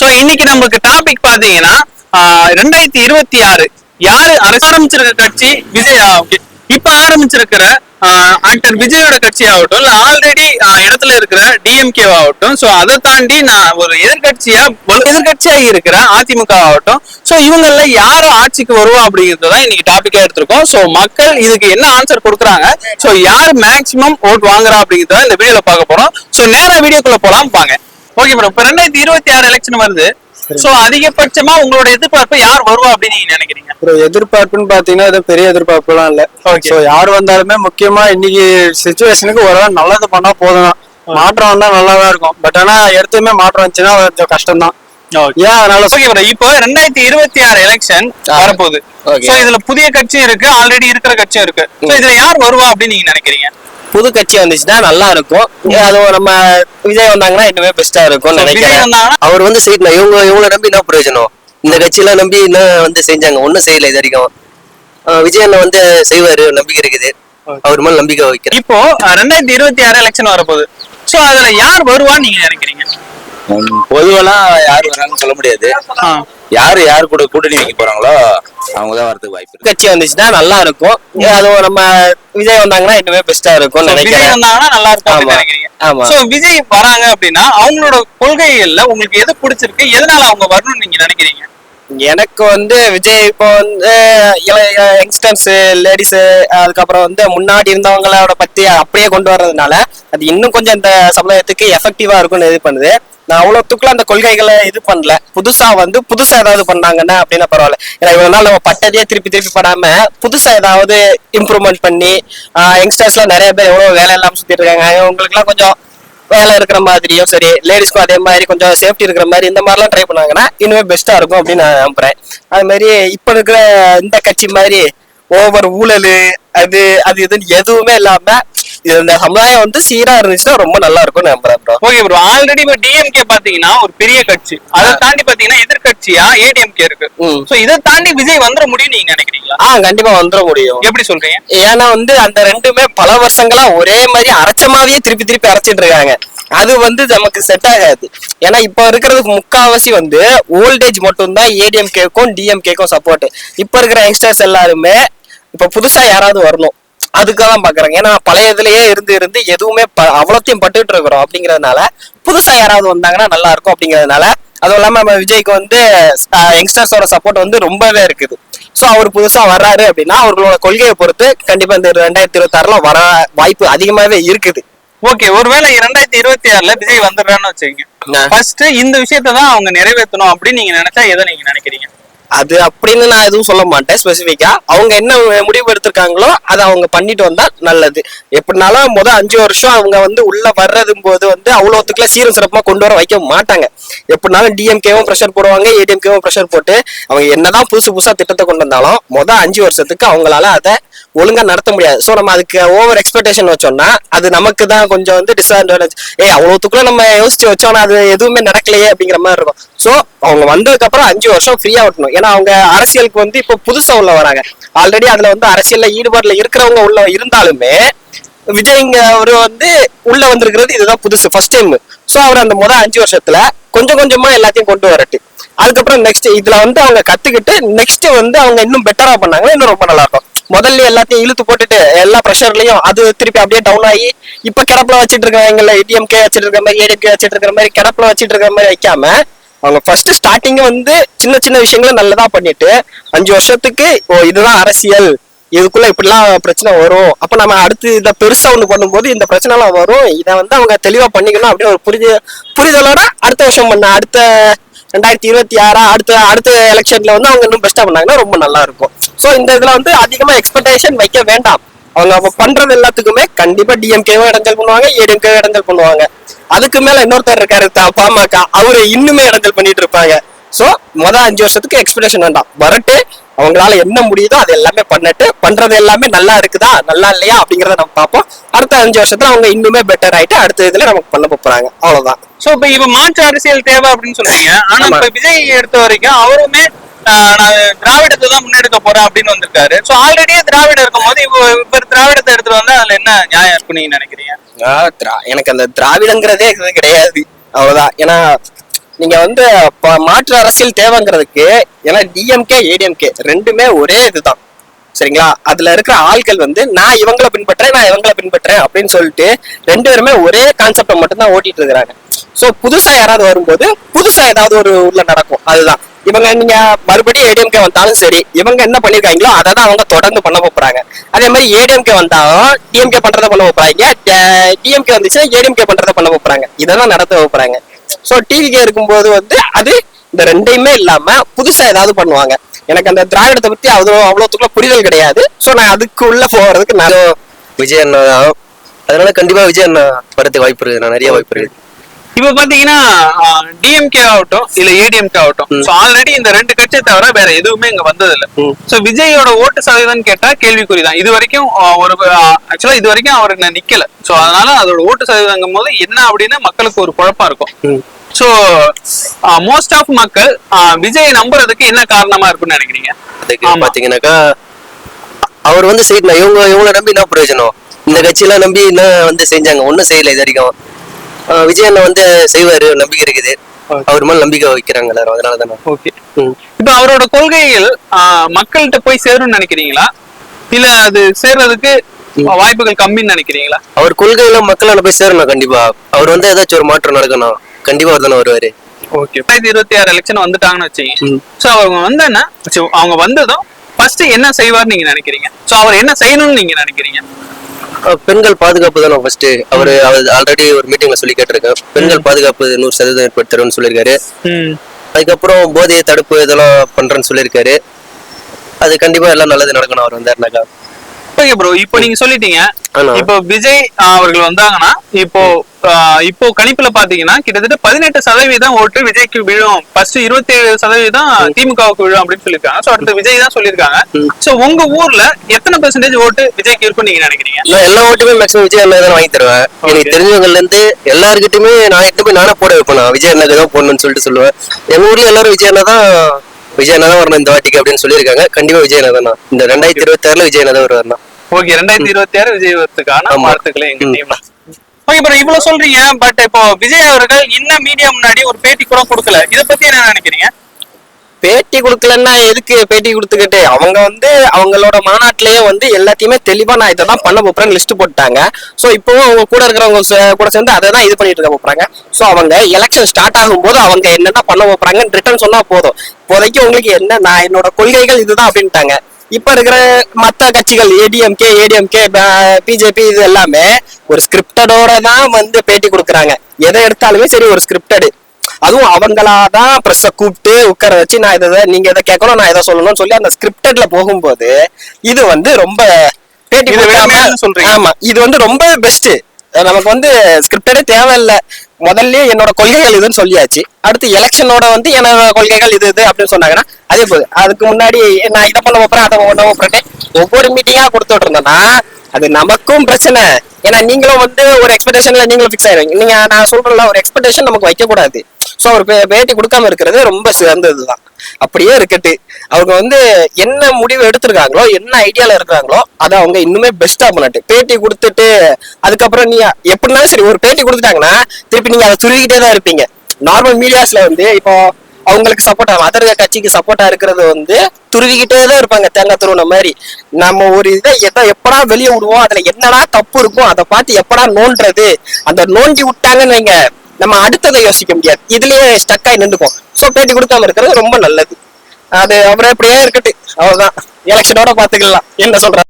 So இன்னைக்கு நமக்கு topic பாத்தீங்கன்னா ரெண்டாயிரத்தி இருபத்தி ஆறு யாரு அரசு ஆரம்பிச்சிருக்க கட்சி? விஜய். இப்ப ஆரம்பிச்சிருக்கிற ஆக்டர் விஜயோட கட்சி ஆகட்டும் இல்ல ஆல்ரெடி இடத்துல இருக்கிற டிஎம்கே ஆகட்டும் சோ அதை தாண்டி நான் ஒரு எதிர்கட்சியா எதிர்கட்சியா இருக்கிற அதிமுக ஆகட்டும். சோ இவங்கள யாரு ஆட்சிக்கு வருவா அப்படிங்கறத தான் இன்னைக்கு டாபிக்கா எடுத்திருக்கோம். சோ மக்கள் இதுக்கு என்ன ஆன்சர் கொடுக்குறாங்க? சோ யார் மேக்சிமம் ஓட் வாங்குறா அப்படிங்கறத இந்த வீடியோல பார்க்க போறோம். சோ நேரா வீடியோக்குள்ள போலாம். பாங்க ஓகே ப்ரோ இப்ப ரெண்டாயிரத்தி இருபத்தி ஆறு எலெக்ஷன் வருது. சோ அதிகபட்சமா உங்களோட எதிர்பார்ப்பு யார் வருவா அப்படின்னு நீங்க நினைக்கிறீங்க? ஒரு எதிர்பார்ப்புன்னு பாத்தீங்கன்னா இது பெரிய எதிர்பார்ப்புலாம் இல்ல. சோ யார் வந்தாலுமே முக்கியமா இன்னைக்கு சுச்சுவேஷனுக்கு ஒரு நல்லது பண்ணா போதும். மாற்றம் வந்தா நல்லா தான் இருக்கும். பட் ஆனா எடுத்துமே மாற்றம் வந்துச்சுன்னா கொஞ்சம் கஷ்டம் தான் ஏன் அதனால ஓகே ப்ரோ இப்போ ரெண்டாயிரத்தி இருபத்தி ஆறு எலெக்ஷன் வரப்போகுது. சோ இதுல புதிய கட்சியும் இருக்கு. ஆல்ரெடி இருக்கிற கட்சியும் இருக்கு. சோ இதுல யார் வருவா அப்படின்னு நீங்க நினைக்கிறீங்க? புது கட்சி வந்துச்சுன்னா நல்லா இருக்கும். அதுவும் நம்ம விஜய் வந்தாங்கன்னா இன்னுமே பெஸ்டா விஜய் நினைக்கிறேன் அவர் வந்து செய்யணும் இவங்க இவங்கள நம்பி என்ன பிரயோஜனம்? இந்த கட்சியில நம்பி என்ன வந்து செஞ்சாங்க? ஒண்ணும் செய்யல இது வரைக்கும். ஆஹ் விஜய் அண்ணன் வந்து செய்வாரு நம்பிக்கை இருக்குது. அவர் மேல நம்பிக்கை வைக்கிறேன். இப்போ ரெண்டாயிரத்தி இருபத்தி ஆறு எலெக்ஷன் வரப்போகுது. சோ அதுல யார் வருவான்னு நீங்க நினைக்கிறீங்க? பொதுவெல்லாம் யார் வராங்கன்னு சொல்ல முடியாது. யாரு யார் கூட கூட்டணி வைக்க போறாங்களோ அவங்க தான் வரதுக்கு வாய்ப்பு இருக்கு. கட்சி வந்துச்சுன்னா நல்லா இருக்கும். அதுவும் நம்ம விஜய் வந்தாங்கன்னா இன்னுமே பெஸ்டா விஜய் நினைக்கிறேன். வந்தாங்கன்னா நல்லா இருக்கும். நினைக்கிறீங்க. ஆமா. சோ விஜய் வராங்க அப்படின்னா அவங்களோட கொள்கைகள்ல உங்களுக்கு எது பிடிச்சிருக்கு? எதனால அவங்க வரணும்னு நீங்க நினைக்கிறீங்க? எனக்கு வந்து விஜய் இப்போ வந்து யங்ஸ்டர்ஸ் லேடிஸ் அதுக்கப்புறம் வந்து முன்னாடி இருந்தவங்களோட பத்தி அப்படியே கொண்டு வர்றதுனால அது இன்னும் கொஞ்சம் இந்த சமுதாயத்துக்கு எஃபெக்டிவா இருக்கும்னு இது பண்ணுது. நான் அவ்வளோத்துக்குள்ள அந்த கொள்கைகளை இது பண்ணல. புதுசா வந்து புதுசா ஏதாவது பண்ணாங்கன்னா அப்படின்னா பரவாயில்ல. ஏன்னா இவ்வளவு நாள் நம்ம பட்டதே திருப்பி திருப்பி படாம புதுசா ஏதாவது இம்ப்ரூவ்மெண்ட் பண்ணி யங்ஸ்டர்ஸ்லாம் நிறைய பேர் எவ்வளவு வேலை இல்லாமல் சுத்திட்டு இருக்காங்க. இவங்களுக்குலாம் கொஞ்சம் வேலை இருக்கிற மாதிரியும் சரி லேடிஸ்க்கும் அதே மாதிரி கொஞ்சம் சேஃப்டி இருக்கிற மாதிரி இந்த மாதிரிலாம் ட்ரை பண்ணாங்கன்னா இன்னுமே பெஸ்டா இருக்கும் அப்படின்னு நான் நம்புறேன். அது மாதிரி இப்ப இருக்கிற இந்த கட்சி மாதிரி ஓவர் ஊழல் அது அது இதுன்னு எதுவுமே இல்லாம இந்த சமுதாயம் வந்து சீரா இருந்துச்சுன்னா ரொம்ப நல்லா இருக்கும்னு நம்புறேன் ப்ரோ ஓகே ப்ரோ ஆல்ரெடி இப்ப டிஎம்கே பாத்தீங்கன்னா ஒரு பெரிய கட்சி. அதை தாண்டி பாத்தீங்கன்னா எதிர்கட்சியா ஏடிஎம்கே இருக்கு. சோ இதை தாண்டி விஜய் வந்துட முடியும் நீங்க நினைக்கிறீங்களா? ஆ கண்டிப்பா வந்துட முடியும். எப்படி சொல்றீங்க? ஏன்னா வந்து அந்த ரெண்டுமே பல வருஷங்களா ஒரே மாதிரி அரைச்சமாவே திருப்பி திருப்பி அரைச்சிட்டு இருக்காங்க. அது வந்து நமக்கு செட் ஆகாது. ஏன்னா இப்ப இருக்கிறதுக்கு முக்காவாசி வந்து ஓல்டேஜ் மட்டும்தான் ஏடிஎம் கேக்கும் டிஎம் கேக்கும் சப்போர்ட் இப்ப இருக்கிற யங்ஸ்டர்ஸ் எல்லாருமே இப்ப புதுசா யாராவது வரணும். அதுக்காக தான் பாக்குறாங்க. ஏன்னா பழைய இதுலயே இருந்து இருந்து எதுவுமே அவ்வளோத்தையும் பட்டுட்டு இருக்கிறோம் அப்படிங்கறதுனால புதுசா யாராவது வந்தாங்கன்னா நல்லா இருக்கும் அப்படிங்கறதுனால அதுவும் இல்லாம நம்ம விஜய்க்கு வந்து யங்ஸ்டர்ஸோட சப்போர்ட் வந்து ரொம்பவே இருக்குது. சோ அவர் புதுசா வர்றாரு அப்படின்னா அவர்களோட கொள்கையை பொறுத்து கண்டிப்பா இந்த ரெண்டாயிரத்தி இருபத்தி ஆறுல வர வாய்ப்பு அதிகமாவே இருக்குது. ஓகே ஒருவேளை ரெண்டாயிரத்தி இருபத்தி ஆறுல விஜய் வந்துடுறான்னு வச்சுக்கோங்க. ஃபர்ஸ்ட் இந்த விஷயத்தை தான் அவங்க நிறைவேற்றணும் அப்படின்னு நீங்க நினைச்சா எதை நீங்க நினைக்கிறீங்க? அது அப்படின்னு நான் எதுவும் சொல்ல மாட்டேன் ஸ்பெசிஃபிக்கா அவங்க என்ன முடிவு எடுத்திருக்காங்களோ அதை அவங்க பண்ணிட்டு வந்தா நல்லது. எப்படினாலும் முதல் அஞ்சு வருஷம் அவங்க வந்து உள்ள வர்றதும் போது வந்து அவ்வளோத்துக்குள்ள சீரும் சிறப்பாக கொண்டு வர வைக்க மாட்டாங்க. எப்படினாலும் டிஎம்கேவும் ப்ரெஷர் போடுவாங்க ஏடிஎம்கேவும் ப்ரெஷர் போட்டு அவங்க என்னதான் புதுசு புதுசா திட்டத்தை கொண்டு வந்தாலும் மொதல் அஞ்சு வருஷத்துக்கு அவங்களால அதை ஒழுங்கா நடத்த முடியாது. ஸோ நம்ம அதுக்கு ஓவர் எக்ஸ்பெக்டேஷன் வச்சோம்னா அது நமக்கு தான் கொஞ்சம் வந்து டிஸ்அட்வான்டேஜ் ஏ அவ்வளோத்துக்குள்ள நம்ம யோசிச்சு வச்சோம்னா அது எதுவுமே நடக்கலையே அப்படிங்கிற மாதிரி இருக்கும். ஸோ அவங்க வந்ததுக்கு அப்புறம் அஞ்சு வருஷம் ஃப்ரீயா விட்டணும் ஏன்னா அவங்க அரசியலுக்கு வந்து இப்போ புதுசா உள்ள வராங்க. ஆல்ரெடி அதுல வந்து அரசியல்ல ஈடுபாடுல இருக்கிறவங்க உள்ள இருந்தாலுமே விஜய்ங்க அவரு வந்து உள்ள வந்திருக்கிறது இதுதான் புதுசு ஃபர்ஸ்ட் டைம் ஸோ அவர் அந்த முதல் அஞ்சு வருஷத்துல கொஞ்சம் கொஞ்சமா எல்லாத்தையும் கொண்டு வரட்டு. அதுக்கப்புறம் நெக்ஸ்ட் இதுல வந்து அவங்க கத்துக்கிட்டு நெக்ஸ்ட் வந்து அவங்க இன்னும் பெட்டரா பண்ணாங்கன்னா இன்னும் ரொம்ப நல்லா இருக்கும். முதல்ல எல்லாத்தையும் இழுத்து போட்டுட்டு எல்லா ப்ரெஷர்லையும் அது திருப்பி அப்படியே டவுன் ஆகி இப்ப கிடப்புல வச்சுட்டு இருக்காங்க ஏடிஎம்கே வச்சுட்டு இருக்கிற மாதிரி ஏடிஎம்கே வச்சுட்டு இருக்கிற மாதிரி கிடப்புல வச்சுட்டு இருக்கிற மாதிரி வைக்காம அவங்க ஃபர்ஸ்ட் ஸ்டார்டிங் வந்து சின்ன சின்ன விஷயங்களை நல்லதா பண்ணிட்டு அஞ்சு வருஷத்துக்கு ஓ இதுதான் அரசியல் இதுக்குள்ள இப்படிலாம் பிரச்சனை வரும். அப்ப நம்ம அடுத்து இதை பெருசா ஒண்ணு பண்ணும்போது இந்த பிரச்சனை எல்லாம் வரும். இதை வந்து அவங்க தெளிவா பண்ணிக்கணும் அப்படின்னு ஒரு புரிஞ்ச புரிதலோட அடுத்த வருஷம் பண்ண அடுத்த ரெண்டாயிரத்தி இருபத்தி ஆறா அடுத்த அடுத்த எலெக்ஷன்ல வந்து அவங்க இன்னும் பெஸ்டா பண்ணாங்கன்னா ரொம்ப நல்லா இருக்கும் சோ இந்த இதுல வந்து அதிகமா எக்ஸ்பெக்டேஷன் வைக்க வேண்டாம். அவங்க அப்ப பண்றது எல்லாத்துக்குமே கண்டிப்பா டிஎம்கேவும் இடைஞ்சல் பண்ணுவாங்க ஏடிஎம்கேவும் இடைஞ்சல் பண்ணுவாங்க. அதுக்கு மேல இன்னொருத்தர் இருக்காரு பாமக. அவரு இன்னுமே இடைஞ்சல் பண்ணிட்டு இருப்பாங்க. சோ மொதல் அஞ்சு வருஷத்துக்கு எக்ஸ்பெக்டேஷன் வேண்டாம். வரட்டு அவங்களால என்ன முடியுதோ அது எல்லாமே பண்ணிட்டு பண்றது எல்லாமே நல்லா இருக்குதா நல்லா இல்லையா அப்படிங்கறத நம்ம பார்ப்போம். அடுத்த அஞ்சு வருஷத்துல அவங்க இன்னுமே பெட்டர் ஆயிட்டு அடுத்த இதுல நமக்கு பண்ண போறாங்க. அவ்வளவுதான். சோ இப்ப இப்ப மாற்று அரசியல் தேவை அப்படின்னு சொல்றீங்க. ஆனா. இப்ப விஜய் எடுத்த வரைக்கும் அவருமே ஆஹ், நான் திராவிடத்தை தான் முன்னெடுக்க போறேன் அப்படின்னு வந்திருக்காரு. சோ ஆல்ரெடியே திராவிடம் இருக்கும் போது இப்போ திராவிடத்தை எடுத்துட்டு வந்தா அதுல என்ன நியாயம் இருக்கும் நீங்க நினைக்கிறீங்க? எனக்கு அந்த திராவிடங்கிறதே கிடையாது. அவ்வளவுதான். ஏன்னா நீங்க வந்து மாற்று அரசியல் தேவைங்கிறதுக்கு ஏன்னா டிஎம்கே ஏடிஎம்கே ரெண்டுமே ஒரே இதுதான். சரிங்களா? அதுல இருக்கிற ஆள்கள் வந்து நான் இவங்கள பின்பற்றேன் நான் இவங்கள பின்பற்றேன் அப்படின்னு சொல்லிட்டு ரெண்டு பேருமே ஒரே கான்செப்டை மட்டும்தான் ஓட்டிட்டு இருக்கிறாங்க. சோ புதுசா யாராவது வரும்போது புதுசா ஏதாவது ஒரு ஊர்ல நடக்கும். அதுதான். இவங்க நீங்க மறுபடியும் ஏடிஎம்கே வந்தாலும் சரி இவங்க என்ன பண்ணிருக்காங்களோ அதை தான் அவங்க தொடர்ந்து பண்ண போறாங்க. அதே மாதிரி ஏடிஎம்கே வந்தாலும் டிஎம்கே பண்றதை பண்ண போறாங்க. டிஎம்கே வந்துச்சுன்னா ஏடிஎம்கே பண்றதை பண்ண போறாங்க. இதெல்லாம் நடத்த போறாங்க. சோ டிவிக்கே இருக்கும்போது வந்து அது இந்த ரெண்டையுமே இல்லாம புதுசா ஏதாவது பண்ணுவாங்க. எனக்கு அந்த திராவிடத்தை பத்தி அவ்வளோ அவ்வளோத்துக்குள்ள புரிதல் கிடையாது. சோ நான் அதுக்கு உள்ள போறதுக்கு நான் விஜய் அண்ணா தான். அதனால கண்டிப்பா விஜய் அண்ணா படத்துக்கு வாய்ப்பு இருக்குது. நான் நிறைய வாய்ப்பு இருக்குது. இப்ப பாத்தீங்கன்னா டிஎம்கே ஆகட்டும் இல்ல ஏடிஎம்கே ஆகட்டும். சோ ஆல்ரெடி இந்த ரெண்டு கட்சியை தவிர வேற எதுவுமே இங்க வந்தது இல்ல சோ விஜயோட ஓட்டு சதவீதம் கேட்டா கேள்விக்குறிதான் இது வரைக்கும் ஒரு ஆக்சுவலா இது வரைக்கும் அவர் இன்னும் நிக்கல. சோ அதனால அதோட ஓட்டு சதவீதங்கும் போது என்ன அப்படின்னு மக்களுக்கு ஒரு குழப்பம் இருக்கும். சோ மோஸ்ட் ஆஃப் மக்கள் விஜயை நம்புறதுக்கு என்ன காரணமா இருக்கும்னு நினைக்கிறீங்க? அதுக்கு. பாத்தீங்கன்னாக்கா அவர் வந்து செய்யணும் இவங்க இவங்களை நம்பி என்ன பிரயோஜனம்? இந்த கட்சியெல்லாம் நம்பி என்ன வந்து செஞ்சாங்க? ஒண்ணும் செய்யல இது வரைக்கும். விஜய் வந்து செய்வாரு நம்பிக்கை இருக்குது. அவர் மேல நம்பிக்கை வைக்கிறாங்க எல்லாரும் அதனால தானே ஓகே இப்ப அவரோட கொள்கைகள் மக்கள்கிட்ட போய் சேரும்னு நினைக்கிறீங்களா? இல்ல அது சேர்றதுக்கு வாய்ப்புகள் கம்மின்னு நினைக்கிறீங்களா? அவர் கொள்கையில மக்களால போய் சேரணும் கண்டிப்பா. அவர் வந்து ஏதாச்சும் ஒரு மாற்றம் நடக்கணும் கண்டிப்பா அவர் தானே வருவாரு. ஓகே. ரெண்டாயிரத்தி இருபத்தி ஆறு எலெக்ஷன் வந்துட்டாங்கன்னு வச்சுங்க சோ அவங்க வந்தேன்னா அவங்க வந்ததும் ஃபர்ஸ்ட் என்ன செய்வார்னு நீங்க நினைக்கிறீங்க? சோ அவர் என்ன செய்யணும்னு நீங்க நினைக்கிறீங்க? பெண்கள் பாதுகாப்பு தானே ஃபர்ஸ்ட் அவர் ஆல்ரெடி ஒரு மீட்டிங்ல சொல்லி கேட்டிருக்கேன் பெண்கள் பாதுகாப்பு நூறு சதவீதம் ஏற்படுத்துறேன்னு சொல்லியிருக்காரு. அதுக்கப்புறம் போதையை தடுப்பு இதெல்லாம் பண்றேன்னு சொல்லியிருக்காரு. அது கண்டிப்பா எல்லாம் நல்லது நடக்கணும் அவர் வந்தாருனாக்கா. ஓகே ப்ரோ இப்போ நீங்க சொல்லிட்டீங்க. இப்போ விஜய் அவர்கள் வந்தாங்கன்னா இப்போ இப்போ கணிப்புல பாத்தீங்கன்னா கிட்டத்தட்ட பதினெட்டு சதவீதம் ஓட்டு விஜய்க்கு விழும். ஃபர்ஸ்ட் இருபத்தி ஏழு சதவீதம் திமுகவுக்கு விழும் அப்படின்னு சொல்லியிருக்காங்க. சோ அடுத்து விஜய் தான் சொல்லியிருக்காங்க. சோ உங்க ஊர்ல எத்தனை பெர்சன்டேஜ் ஓட்டு விஜய்க்கு இருக்கும்னு நீங்க நினைக்கிறீங்க? நான் எல்லா ஓட்டுமே மேக்ஸிமம் விஜய் அண்ணா தான் வாங்கி தருவேன். எனக்கு தெரிஞ்சவங்கல இருந்து எல்லாருக்கிட்டுமே நான் எட்டு போய் நானே போட வைப்பேன் நான். விஜய் அண்ணாக்கு தான் போடணும்னு சொல்லிட்டு சொல்லுவேன். எங்க ஊர்ல எல்லாரும் விஜய் அண்ணா தான் விஜய் அண்ணா தான் வரணும் இந்த வாட்டிக்கு அப்படின்னு சொல்லியிருக்காங்க. கண்டிப்பா விஜய் அண்ணா தான் இந்த ரெண்டாயிரத்தி இருபத்தி ஆறுல விஜய் அண்ணா தான் வருவாருண்ணா ஓகே ரெண்டாயிரத்தி இருபத்தி ஆறு விஜய் வரத்துக்கான. வாழ்த்துக்களை எங்க டீம் ஓகே ப்ரோ இவ்வளவு சொல்றீங்க பட் இப்போ விஜய் அவர்கள் இன்னும் மீடியா முன்னாடி ஒரு பேட்டி கூட கொடுக்கல. இத பத்தி என்ன நினைக்கிறீங்க? பேட்டி கொடுக்கலன்னா எதுக்கு பேட்டி கொடுத்துக்கிட்டு? அவங்க வந்து அவங்களோட மாநாட்டிலேயே வந்து எல்லாத்தையுமே தெளிவா நான் இதை தான் பண்ண போறேன்னு லிஸ்ட் போட்டாங்க சோ இப்பவும் அவங்க கூட இருக்கிறவங்க சே- கூட சேர்ந்து அதை தான் இது பண்ணிட்டு இருக்க போறாங்க. சோ அவங்க எலெக்ஷன் ஸ்டார்ட் ஆகும்போது அவங்க என்னென்ன பண்ண போறாங்கன்னு ரிட்டர்ன் சொன்னா போதும். இப்போதைக்கு உங்களுக்கு என்ன நான் என்னோட கொள்கைகள் இதுதான் அப்படின்ட்டாங்க. இப்ப இருக்கிற மத்த கட்சிகள் ஏடிஎம்கே ஏடிஎம்கே பிஜேபி இது எல்லாமே ஒரு ஸ்கிரிப்டடோட தான் வந்து பேட்டி கொடுக்குறாங்க. எதை எடுத்தாலுமே சரி ஒரு ஸ்கிரிப்டடு அதுவும் அவங்களாதான் ப்ரெஸ்ஸ கூப்பிட்டு உட்கார வச்சு நான் இதை நீங்க இதை கேட்கணும் நான் இதை சொல்லணும்னு சொல்லி அந்த ஸ்கிரிப்டட்ல போகும்போது இது வந்து ரொம்ப பேட்டி. ஆமா இது வந்து ரொம்ப பெஸ்ட் நமக்கு வந்து ஸ்கிரிப்டடே தேவையில்லை. முதல்ல என்னோட கொள்கைகள் இதுன்னு சொல்லியாச்சு. அடுத்து எலெக்ஷனோட வந்து என்னோட கொள்கைகள் இது இது அப்படின்னு சொன்னாங்கன்னா அதே போது அதுக்கு முன்னாடி நான் இதை பண்ண போறேன் அதை பண்ண போறேன் ஒவ்வொரு மீட்டிங்கா கொடுத்துட்டு இருந்தேன்னா அது நமக்கும் பிரச்சனை. ஏன்னா நீங்களும் வந்து ஒரு எக்ஸ்பெக்டேஷன்ல நீங்களும் ஃபிக்ஸ் ஆயிருவீங்க. நீங்க நான் சொல்றேன்ல ஒரு எக்ஸ்பெக்டேஷன் நமக்கு வைக்க கூடாது ஸோ அவர் பேட்டி கொடுக்காம இருக்கிறது ரொம்ப சிறந்ததுதான். அப்படியே இருக்கட்டு. அவங்க வந்து என்ன முடிவு எடுத்திருக்காங்களோ என்ன ஐடியால இருக்கிறாங்களோ அதை அவங்க இன்னுமே பெஸ்டா பண்ணட்டு பேட்டி கொடுத்துட்டு அதுக்கப்புறம் நீ எப்படினாலும் சரி ஒரு பேட்டி கொடுத்துட்டாங்கன்னா திருப்பி நீங்க அதை துருவிக்கிட்டே தான் இருப்பீங்க. நார்மல் மீடியாஸ்ல வந்து இப்போ அவங்களுக்கு சப்போர்ட்டா அதர் கட்சிக்கு சப்போர்ட்டா இருக்கிறது வந்து துருவிக்கிட்டே தான் இருப்பாங்க தேங்காய் துருவின மாதிரி. நம்ம ஒரு இதை எதை எப்படா வெளியே விடுவோம் அதுல என்னடா தப்பு இருக்கும் அதை பார்த்து எப்படா நோண்டுறது. அந்த நோண்டி விட்டாங்கன்னு வைங்க. நம்ம அடுத்ததை யோசிக்க முடியாது. இதுலயே ஸ்டக் ஆகி நின்றுக்கும் சோ பேட்டி கொடுக்காம இருக்கிறது ரொம்ப நல்லது. அது அப்புறம் எப்படியே இருக்கட்டு அவ்வளவுதான். எலெக்ஷனோட பாத்துக்கலாம் என்ன சொல்ற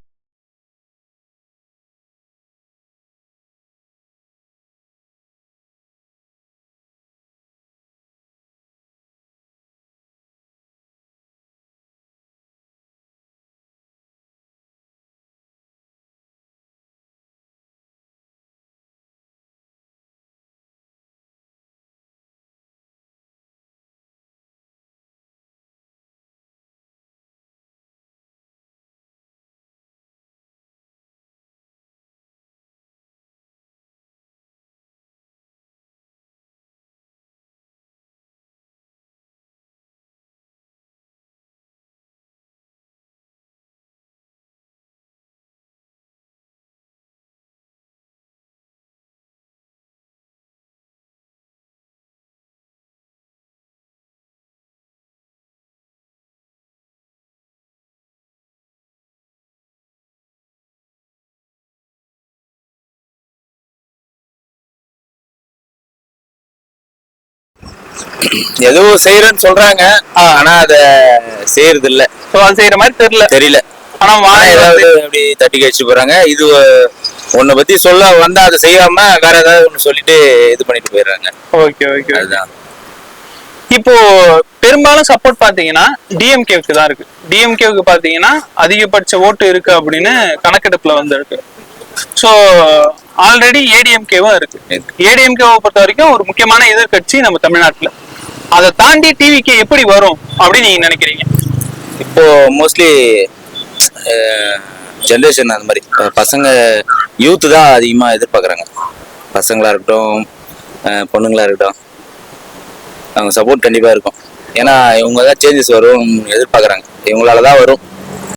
எதுவும் செய்யறேன்னு சொல்றாங்க. ஆனா அத செய்யறது இல்ல அது செய்யற மாதிரி தெரியல. தெரியல. ஆனா வாய் ஏதாவது அப்படி தட்டி கழிச்சு போறாங்க. இது உன்னை பத்தி சொல்ல வந்தா அதை செய்யாம வேற ஏதாவது ஒண்ணு சொல்லிட்டு இது பண்ணிட்டு போயிடுறாங்க. Okay okay. அதுதான். இப்போ பெரும்பாலும் சப்போர்ட் பாத்தீங்கன்னா டிஎம்கேவுக்கு தான் இருக்கு. டிஎம்கேவுக்கு பாத்தீங்கன்னா அதிகபட்ச ஓட்டு இருக்கு அப்படின்னு கணக்கெடுப்புல வந்து இருக்கு. ஸோ ஆல்ரெடி ஏடிஎம்கேவும் இருக்கு. ஏடிஎம்கேவை பொறுத்த வரைக்கும் ஒரு முக்கியமான எதிர்க்கட்சி நம்ம தமிழ்நாட்டுல. அதை தாண்டி டிவிக்கு எப்படி வரும் அப்படின்னு நீங்க நினைக்கிறீங்க? இப்போ மோஸ்ட்லி ஜென்ரேஷன் அந்த மாதிரி. பசங்க யூத் தான் அதிகமா எதிர்பார்க்குறாங்க. பசங்களா இருக்கட்டும் பொண்ணுங்களா இருக்கட்டும் அவங்க சப்போர்ட் கண்டிப்பாக இருக்கும். ஏன்னா இவங்க தான் சேஞ்சஸ் வரும் எதிர்பார்க்குறாங்க. இவங்களால தான் வரும்.